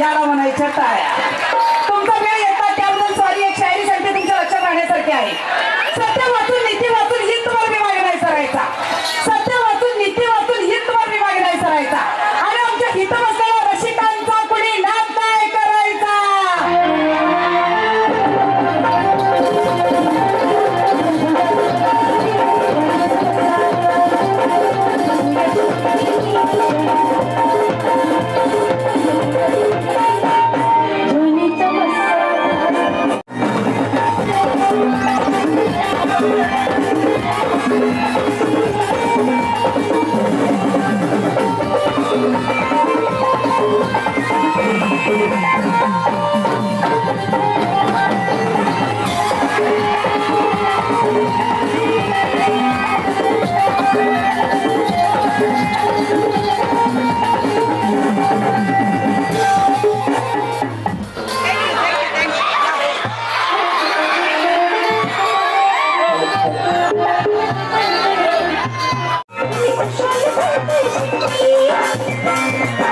याला म्हणायच्या टाळ्या. तुमचा वेळ येतात त्याबद्दल सॉरी एक शायरी सांगते तुमच्या लक्षात राहण्यासारखी आहे. सत्य वाचून नीती वाचून हित तुम्हाला विभाग नाही सरायचा. सत्य वाचून नीती वाचून हित तुम्हाला विभाग नाही सरायचा. आणि आमच्या हित वाचून Thank you.